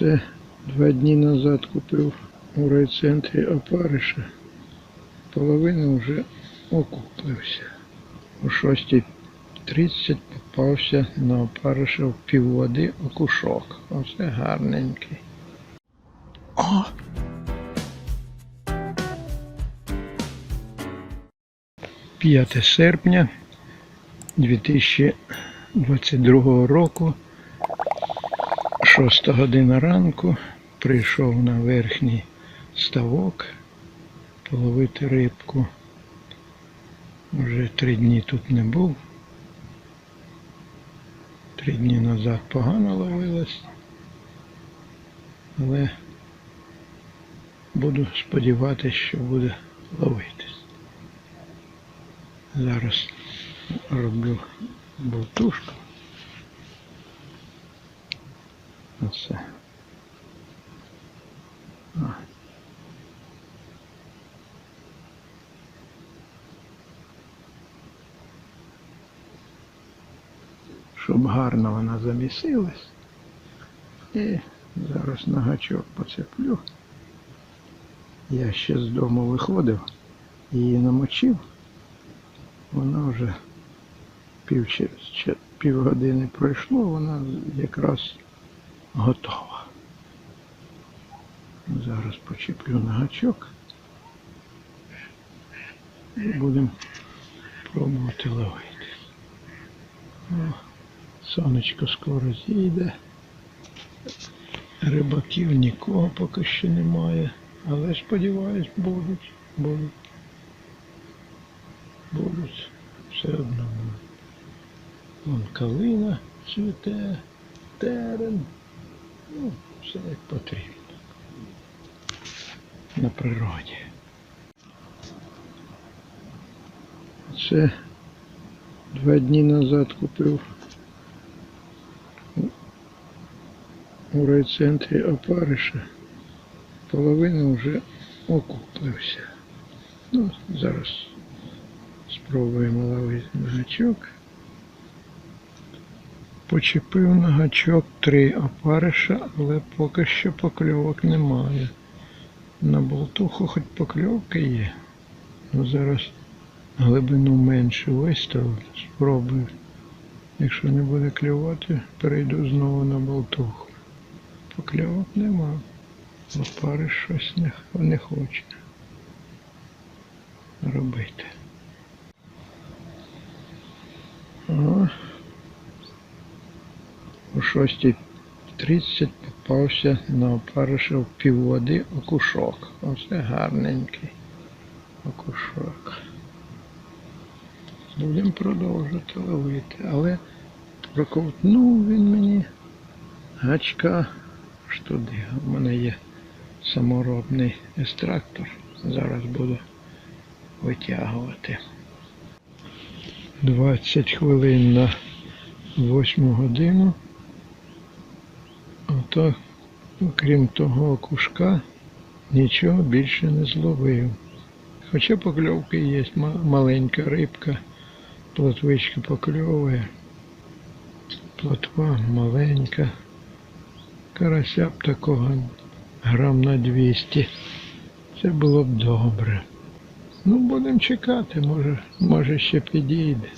Оце два дні назад купив у райцентрі опариша. Половина вже окуплився. О 6.30 попався на опариша в півводи окушок. Оце гарненький. О! П'яте серпня 2022 року, 6 година ранку, прийшов на верхній ставок половити рибку. Вже три дні тут не був. Три дні назад погано ловилось. Але буду сподіватися, що буде ловитись. Зараз роблю болтушку. Оце. Щоб гарно вона замісилась. І зараз на гачок поцеплю. Я ще з дому виходив, її намочив. Вона вже пів, півгодини пройшло, вона якраз готова. Зараз почеплю на гачок. І будемо пробувати ловити. О, сонечко скоро зійде. Рибаків нікого поки що немає. Але сподіваюсь, будуть, будуть. Будуть все одно. Вон калина цвіте, терен. Ну, все як потрібно. На природі. Це два дні назад купив у райцентрі опариша. Половина вже окуплився. Ну, зараз спробуємо ловити гачок. Почепив на гачок три опариша, але поки що покльовок немає. На болтуху хоч покльовки є. Ну зараз глибину менше виставлю, спробую. Якщо не буде клювати, перейду знову на болтуху. Покльовок нема. Опариш щось не, не хоче робити. О 6.30 попався на опариша в півводи окушок. Оце гарненький окушок. Будемо продовжувати ловити, але проковтнув він мені гачка аж туди. У мене є саморобний екстрактор. Зараз буду витягувати. 20 хвилин на 8 годину. Ото, окрім того окушка, нічого більше не зловив. Хоча покльовки є, маленька рибка, плотвичка покльовує. Плотва маленька. Карася б такого грам на 200. Це було б добре. Ну, будемо чекати, може, може ще підійде.